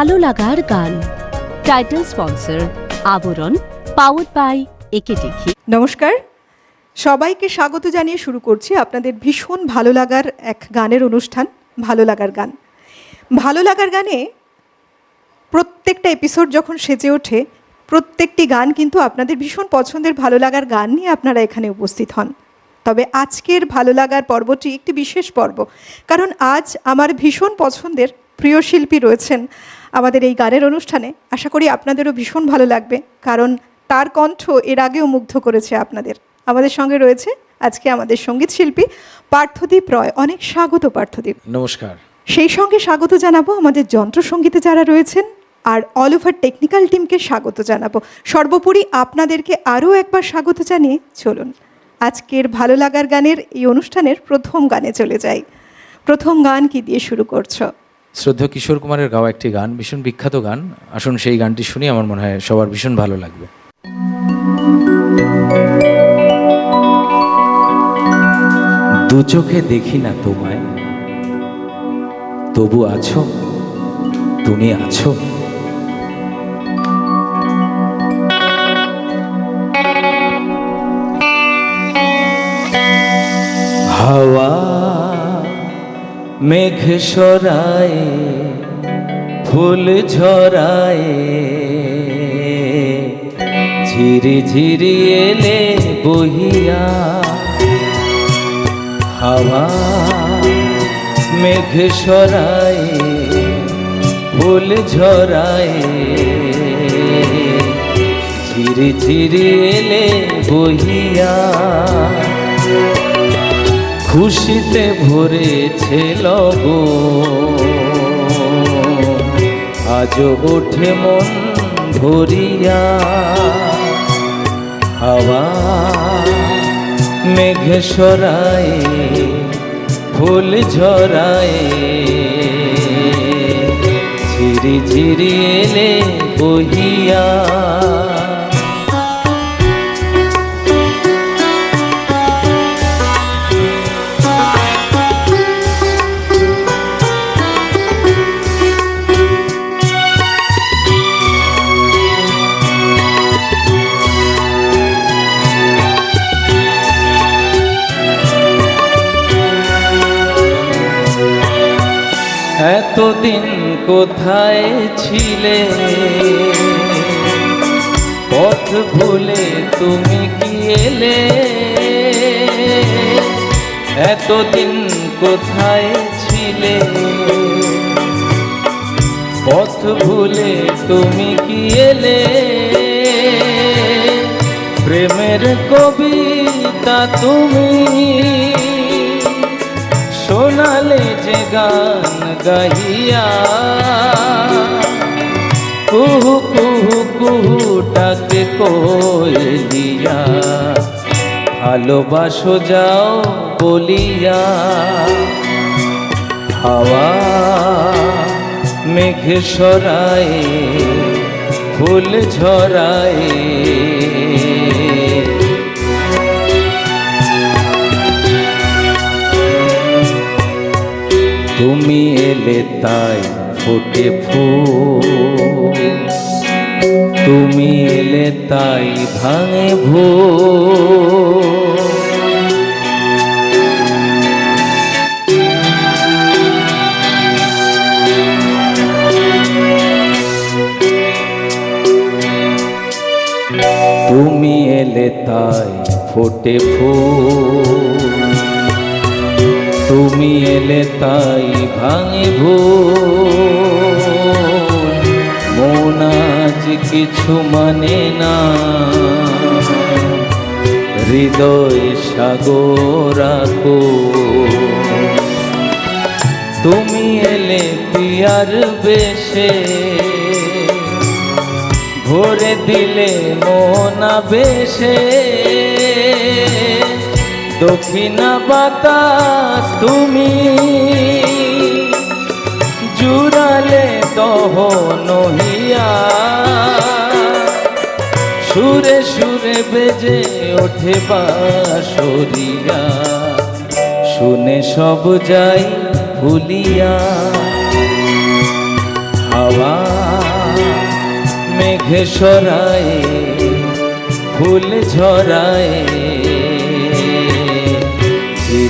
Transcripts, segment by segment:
ভালো লাগার গান। Title sponsor Abaran powered by একে দেখি। নমস্কার। সবাইকে স্বাগত জানিয়ে শুরু করছি আপনাদের ভীষণ ভালো লাগার এক গানের অনুষ্ঠান, ভালো লাগার গান। ভালো লাগার গানে প্রত্যেকটা এপিসোড যখন সেজে ওঠে, প্রত্যেকটি গান কিন্তু আপনাদের ভীষণ পছন্দের ভালো লাগার গান নিয়ে আপনারা এখানে উপস্থিত হন। তবে আজকের ভালো লাগার পর্বটি একটি বিশেষ পর্ব, কারণ আজ আমার ভীষণ পছন্দের প্রিয় শিল্পী রয়েছেন আমাদের এই গানের অনুষ্ঠানে আশা করি আপনাদেরও ভীষণ ভালো লাগবে কারণ তার কণ্ঠ এর আগেও মুগ্ধ করেছে আপনাদের। আমাদের সঙ্গে রয়েছে আজকে আমাদের সংগীত শিল্পী পার্থদীপ রয়। অনেক স্বাগত পার্থদীপ। নমস্কার। সেই সঙ্গে স্বাগত জানাব আমাদের যন্ত্রসঙ্গীতে যারা রয়েছেন আর অল ওভার টেকনিক্যাল টিমকে স্বাগত জানাব। সর্বোপরি আপনাদেরকে আরও একবার স্বাগত জানিয়ে চলুন। আজকের ভালো লাগার গানের এই অনুষ্ঠানের প্রথম গানে চলে যাই। প্রথম গান কি দিয়ে শুরু করছ? শ্রদ্ধা কিশোর কুমারের গাওয়া একটি গান, ভীষণ বিখ্যাত গান। আসুন সেই গানটি শুনি, আমার মনে হয় সবার ভীষণ ভালো লাগবে। দু চোখে দেখি না তোমায়। তবু আছো, তুমি আছো। হাওয়া মেঘ সরায়, ফুল ঝরায়, ঝিরি ঝিরি এলে বহিয়া, হাওয়া মেঘ সরায়, ফুল ঝরায়, ঝিরি ঝিরি এলে বহিয়া খুশিতে ভরেছে লগ আজ ওঠে মন ভরিয়া। হাওয়া মেঘ সরায়, ফুল ঝরায়। ঝিরি ঝিরি এলে বহিয়া। কোথায় ছিলে? পথ ভুলে তুমি কি এলে? এতদিন কোথায় ছিলে? পথ ভুলে তুমি কি এলে? প্রেমের কবিতা তুমি শোনালে যে গান গাহিয়া কুহু কুহু কুহু ডাকে কোয়েলিয়া ভালোবাসো যাও বলিয়া হাওয়া মেঘ সরায় ফুল ঝরায় এলে তাই ফোটে ফুল। তুমি এলে তাই ভাঙে ভো তুমি এলে তাই ফোটে ফুল। তুমি এলে তাই ভাঙে ভুল মন আজ কিছু মানে না। হৃদয় সাগরাকো তুমি এলে পিয়ার বেশে। ভরে দিলে মোনা বেশে দক্ষিণা বাতাস তুমি জুড়ালে দহ নহিয়া। সুরে সুরে বেজে ওঠে বাসরিয়া শুনে সব যাই ভুলিয়া। হাওয়া মেঘে সরায়, ফুল ঝরায়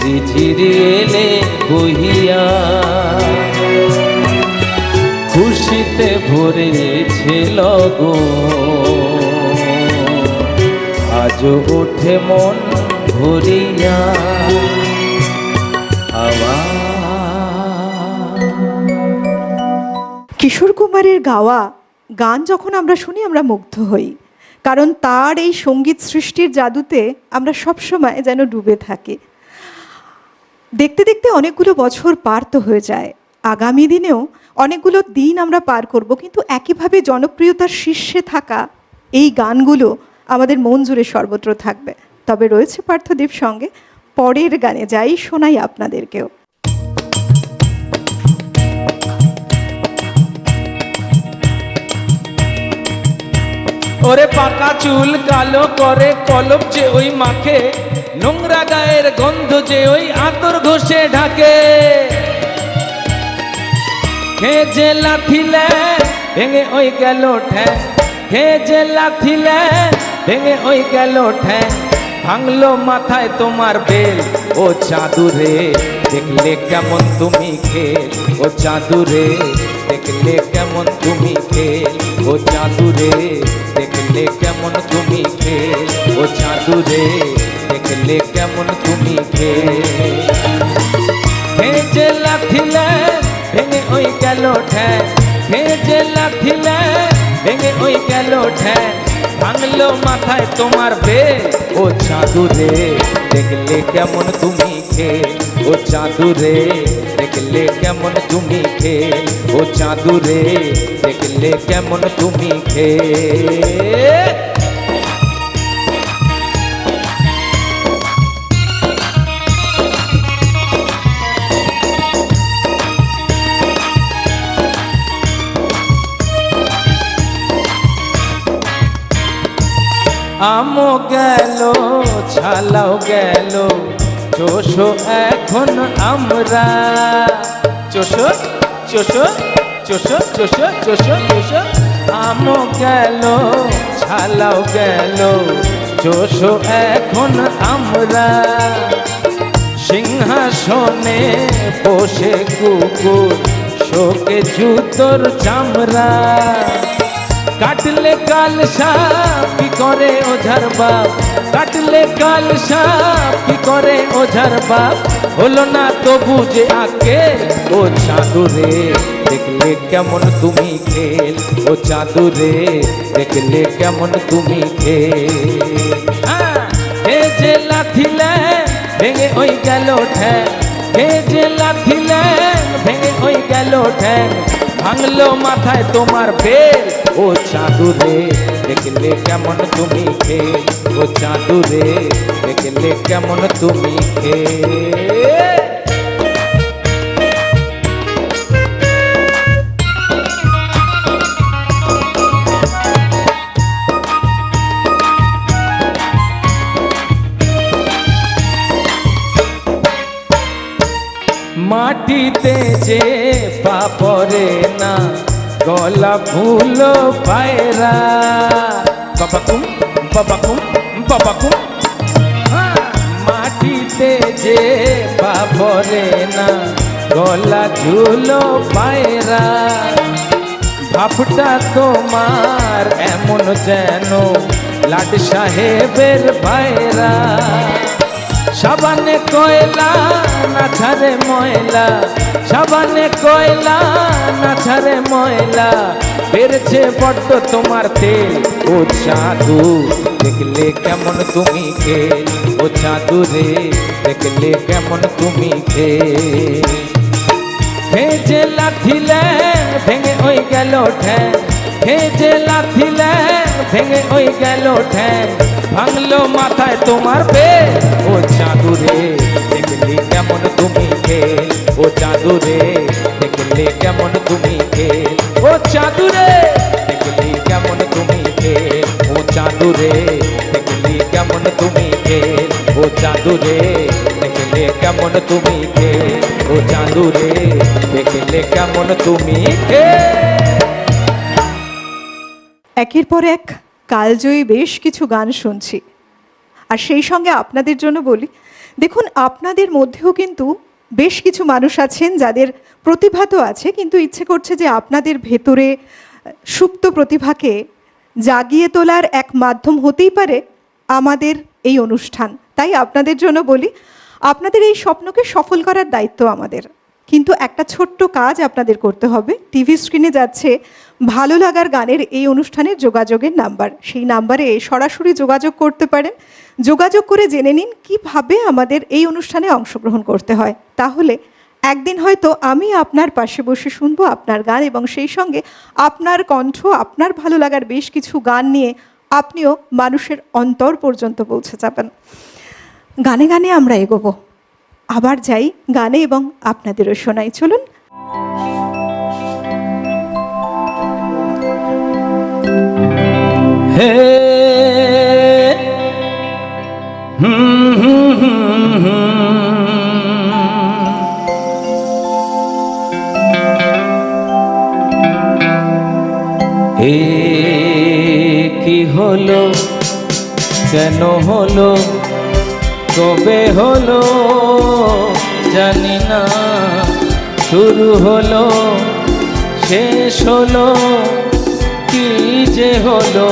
ঝিরি ঝিরি এলে বহিয়া। খুশিতে ভরেছে লগো আজও ওঠে মন ভরিয়া। কিশোর কুমারের গাওয়া, গান যখন আমরা শুনি আমরা মুগ্ধ হই। কারণ তার এই সংগীত সৃষ্টির জাদুতে আমরা সবসময় যেন ডুবে থাকি। দেখতে দেখতে অনেকগুলো বছর পার তো হয়ে যায়। আগামী দিনেও অনেকগুলো দিন আমরা পার করব, কিন্তু একইভাবে জনপ্রিয়তার শীর্ষে থাকা এই গানগুলো আমাদের মন জুড়ে সর্বত্র থাকবে। তবে রয়েছে পার্থদেব সঙ্গে পরের গানে, যাই শোনাই আপনাদেরকেও। ওরে পাকা চুল কালো করে কলপ যে ওই মাখে নোংরা গায়ের গন্ধ যে ওই আতর ঘষে ঢাকে। হে যে লাথিলে ভেঙে ওই গেল ঠ্যাং, হে যে লাথিলে ভেঙে ওই গেল ঠ্যাং, ভাঙলো মাথায় তোমার বেল, ও চাদুরে দেখলে কেমন তুমি খেল, ও চাদুরে দেখলে কেমন তুমি খেল, ও চাদুরে দেখলে কেমন তুমি খেল, ও চাদুরে দেখলে কেমন তুমি খেল হে যে লাথিলে ভেঙে ওই গেল ঠ্যাং হে যে লাথিলে ভেঙে ওই গেল ঠ্যাং ভাঙলো মাথায় তোমার বে ও চাঁদুরে দেখলে কেমন তুমি খে ও চাঁদুরে দেখলে কেমন তুমি খে ও চাঁদুরে দেখলে কেমন তুমি খে আমও গেল ছালাও গেল। চোষো এখন আমরা। চোষো চোষো চোষো চোষো চোষো চোষো। আমও গেল ছালাও গেল। চোষো এখন আমরা। সিংহাসনে বসে কুকুর, শোকে জুতোর চামড়া। কাটলে কাল সাপ কি করে ওঝার বাপ? কাটলে কাল সাপ কি করে ওঝার বাপ? হলো না তো বুঝে আকে ও চাঁদুরে দেখলে কেমন তুমি খেল। ও চাঁদুরে দেখলে কেমন তুমি খেল। হ্যাঁ, হে যে লাথিলে ভেঙে ওই গেল ঠ্যাং। হে যে লাথিলে ভেঙে ওই গেল ঠ্যাং। ভাঙলো মাথায় তোমার বেল। ও চাঁদুরে, দেখলে কেমন তুমি খে ও চাঁদুরে, দেখলে কেমন তুমি খে মাটিতে যে পাপরে না, গলা ফুল পায়রা। বাবাকুম বাবাকুম বাবাকুম। মাটিতে যে পাপরে না, গলা ঝুলো পায়রা। ভাবটা তোমার এমন যেন, লাট সাহেবের পায়রা। সাবানে কয়লা, না ছাড়ে ময়লা। সাবানে কয়লা, না ছাড়ে ময়লা। বেড়েছে বড্ড তোমার তেল। ও চাঁদু দেখলে কেমন তুমি খে ও চাঁদু রে, দেখলে কেমন তুমি খে যে লাথিলে ভেঙে ওই গেল ঠ্যাং। হে যে লাথিলে ভেঙে ওই গেল ঠ্যাং ভাঙলো মাথায় তোমার বে ও চাঁদুরে দেখলি কেমন তুমি খে ও চাঁদুরে দেখলি কেমন তুমি খে ও চাঁদুরে দেখলি কেমন তুমি খে ও চাঁদুরে দেখলি কেমন তুমি খে ও চাঁদুরে দেখলে কেমন তুমি খে ও চাঁদুরে দেখলে কেমন তুমি খে একের পর এক কালজয়ী বেশ কিছু গান শুনছি। আর সেই সঙ্গে আপনাদের জন্য বলি, দেখুন, আপনাদের মধ্যেও কিন্তু বেশ কিছু মানুষ আছেন যাদের প্রতিভা তো আছে, কিন্তু ইচ্ছে করছে যে আপনাদের ভেতরে সুপ্ত প্রতিভাকে জাগিয়ে তোলার এক মাধ্যম হতেই পারে আমাদের এই অনুষ্ঠান। তাই আপনাদের জন্য বলি, আপনাদের এই স্বপ্নকে সফল করার দায়িত্ব আমাদের। কিন্তু একটা ছোট্ট কাজ আপনাদের করতে হবে। টিভি স্ক্রিনে যাচ্ছে ভালো লাগার গানের এই অনুষ্ঠানের যোগাযোগের নাম্বার। সেই নাম্বারে সরাসরি যোগাযোগ করতে পারেন। যোগাযোগ করে জেনে নিন কীভাবে আমাদের এই অনুষ্ঠানে অংশগ্রহণ করতে হয়। তাহলে একদিন হয়তো আমি আপনার পাশে বসে শুনব আপনার গান এবং সেই সঙ্গে আপনার কণ্ঠ, আপনার ভালো লাগার বেশ কিছু গান নিয়ে আপনিও মানুষের অন্তর পর্যন্ত পৌঁছে যাবেন। গানে গানে আমরা এগোবো। আবার যাই গানে এবং আপনাদেরও শোনাই। চলুন। হুম হুম হুম হুম। কি হলো কেন হলো, কবে হলো? জানি না। শুরু হলো শেষ হলো কি যে হলো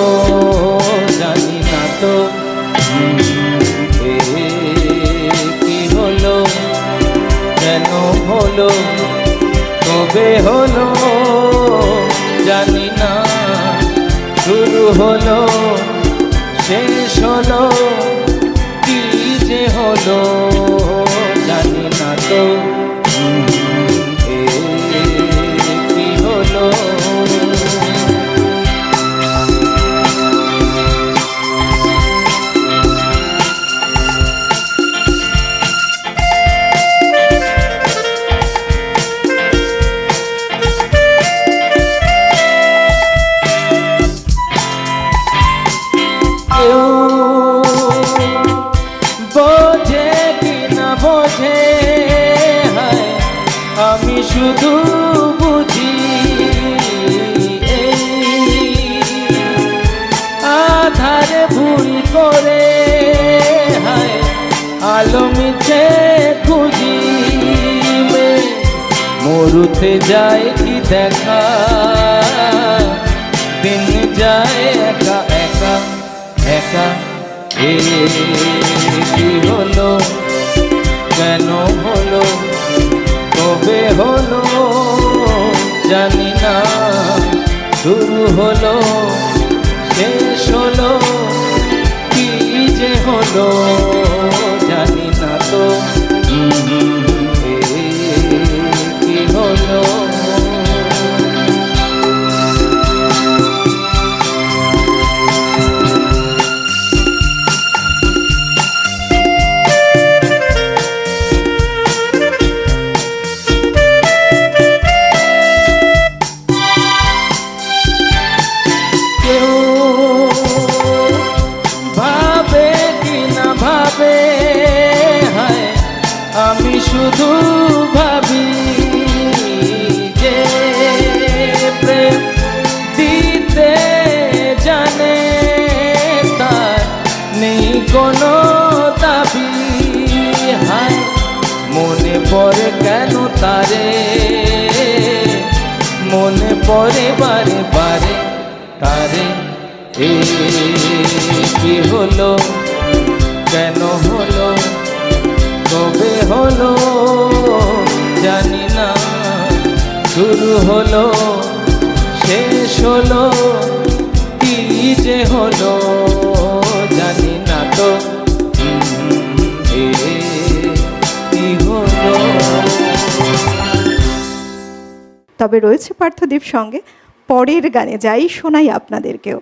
জানি না তো। শুধু বুঝি আধারে ভুল করে হায়, আলো মিছে খুঁজি মরুতে যায় কি দেখা, দিন যায় একা একা একা। এ কি হলো? কবে হলো জানি না। শুরু হলো শেষ হলো কি যে হলো? কোনো দাবি হায়, মনে পড়ে কেন তারে? মনে পড়ে বারে বারে তারে। এ কি হলো? কেন হলো? কবে হলো? জানি না। শুরু হলো, শেষ হলো, কি যে হলো? তো উম, এ কি হলো তবে রয়েছে পার্থদীপ সঙ্গে পরের গানে যাই শোনাই আপনাদেরকেও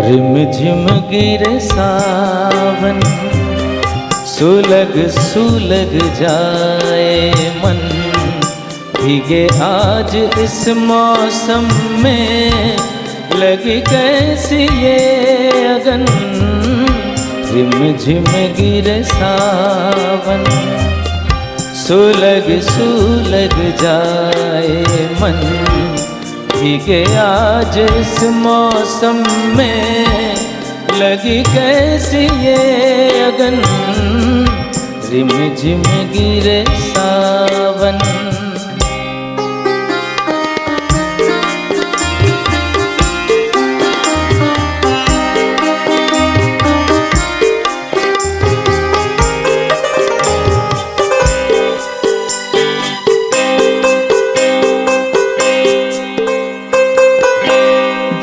रिम झिम गिरे सावन सुलग सुलग जाए मन। भीगे आज इस मौसम में। लगी कैसी ये अगन? रिम झिम गिरे सावन। सुलग सुलग जाए मन। भीगे आज इस मौसम में। लगी कैसी ये अगन? रिम झिम गिरे सावन।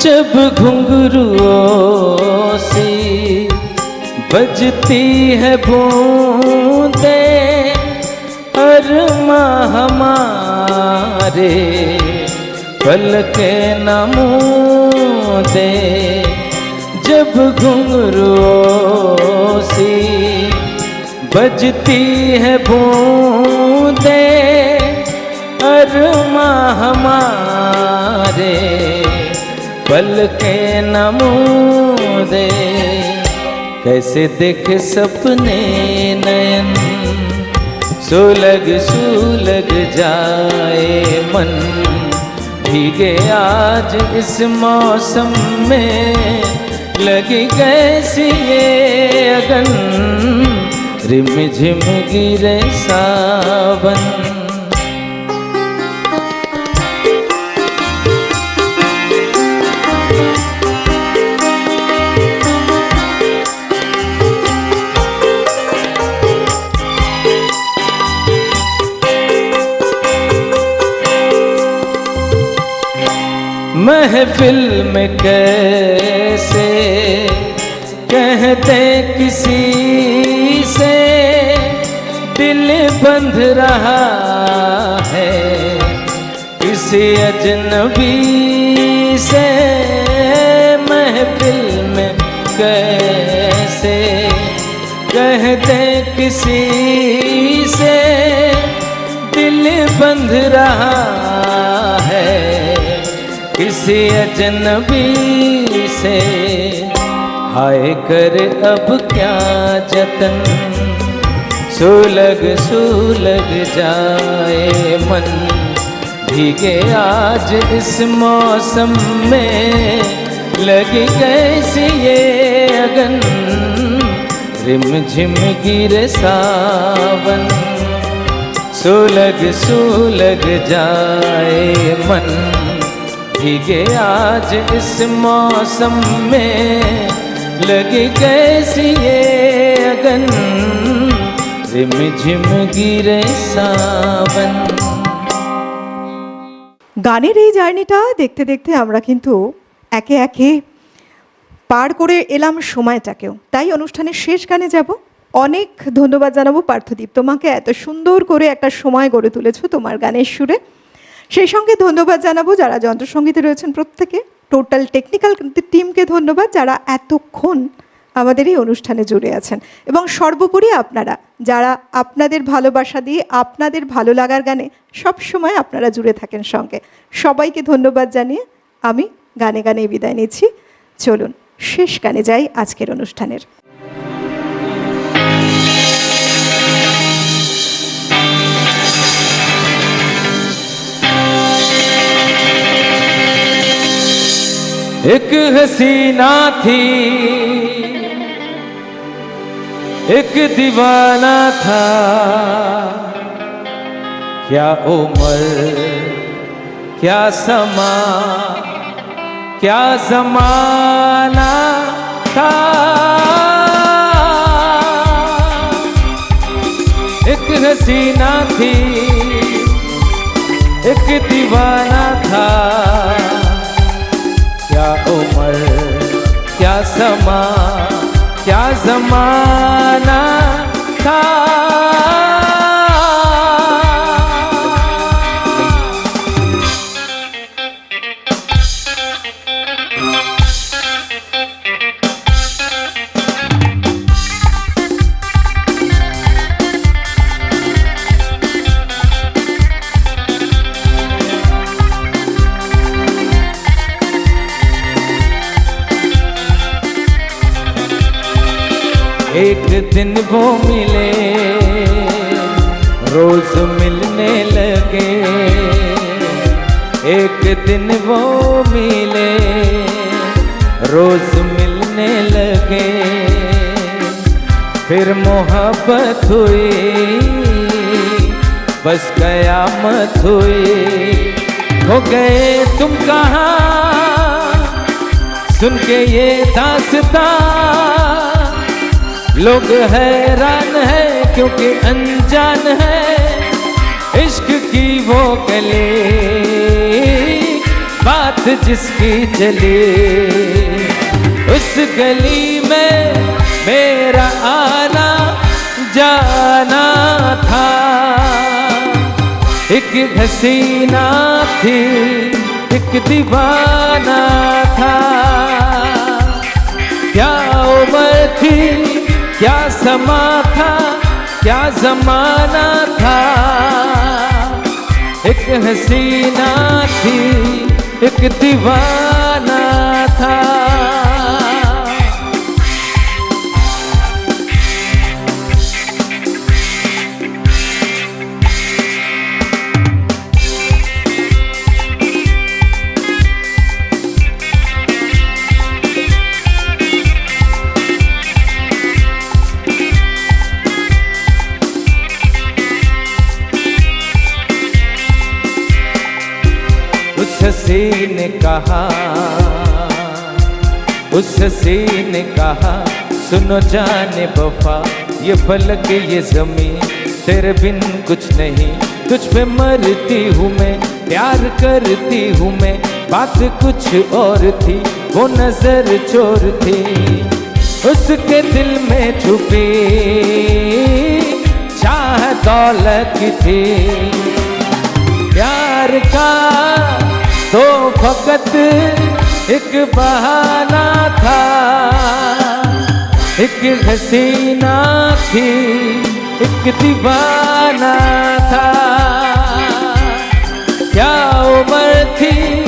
जब घुंघरुओं बजती है बूंदे अरमा हमारे पल के नमूदे, जब घुंघरुओं सी बजती है बूंदे अरमा हमारे पल के नमूदे। कैसे देखे सपने नयन? सुलग सुलग जाए मन। भीगे आज इस मौसम में। लगी कैसी ये अगन? रिम झिम गिरे सावन। महफिल में कैसे? कहते किसी से दिल बंध रहा है। किसी अजनबी से महफिल में कैसे? कहते किसी से दिल बंध रहा किसी अजनबी से। हाय कर अब क्या जतन? सुलग सुलग जाए मन। भीगे आज इस मौसम में। लगी कैसी ये अगन? रिम झिम गिरे सावन। सुलग सुलग जाए मन। भीगे आज इस मौसम में लगी कैसी ये अगन रिम झिम गिरे सावन গানের এই জার্নিটা দেখতে দেখতে আমরা কিন্তু একে একে পার করে এলাম সময়টাকেও তাই অনুষ্ঠানের শেষ গানে যাব অনেক ধন্যবাদ জানাবো পার্থদীপ তোমাকে এত সুন্দর করে একটা সময় গড়ে তুলেছো তোমার গানের সুরে সেই সঙ্গে ধন্যবাদ জানাব যারা যন্ত্রসঙ্গীতে রয়েছেন প্রত্যেকে। টোটাল টেকনিক্যাল টিমকে ধন্যবাদ যারা এতক্ষণ আমাদের এই অনুষ্ঠানে জুড়ে আছেন। এবং সর্বোপরি আপনারা, যারা আপনাদের ভালোবাসা দিয়ে আপনাদের ভালো লাগার গানে সবসময় আপনারা জুড়ে থাকেন সঙ্গে। সবাইকে ধন্যবাদ জানিয়ে আমি গানে গানে বিদায় নিচ্ছি। চলুন, শেষ গানে যাই আজকের অনুষ্ঠানের। एक हसीना थी। एक दीवाना था। क्या उम्र, क्या समा, क्या जमाना था। एक हसीना थी, एक दीवाना था। જમા ત્યાં જમાના ખા दिन वो मिले, रोज मिलने लगे। एक दिन वो मिले, रोज मिलने लगे। फिर मोहब्बत हुई, बस कयामत हुई। हो गए तुम कहाँ? सुन के ये दासता लोग हैरान है, क्योंकि अनजान है। इश्क की वो गले, बात जिसकी चले उस गली में मेरा आना, जाना था। एक हसीना थी, एक दीवाना था। क्या उम्र थी क्या समा था क्या जमाना था? एक हसीना थी एक दीवाना उस ने कहा उस हसी ने कहा, सुनो जाने वफा ये फलक ये जमी तेरे बिन कुछ नहीं। तुझ पे मरती हूँ मैं, प्यार करती हूँ मैं, बात कुछ और थी, वो नज़र चोर थी। उसके दिल में छुपी, चाह दौलत थी। प्यार का तो फकत एक बहाना था। एक हसीना थी, एक दीवाना था। क्या उम्र थी,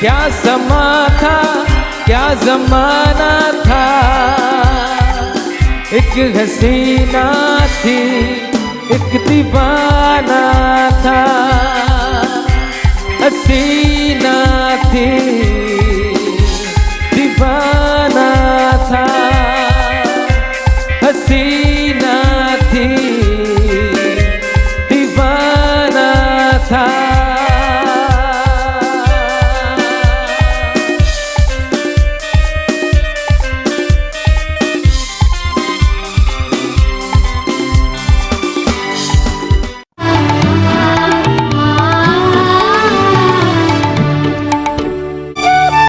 क्या समा था, क्या जमाना था। एक हसीना थी, एक दीवाना था। हसीना here.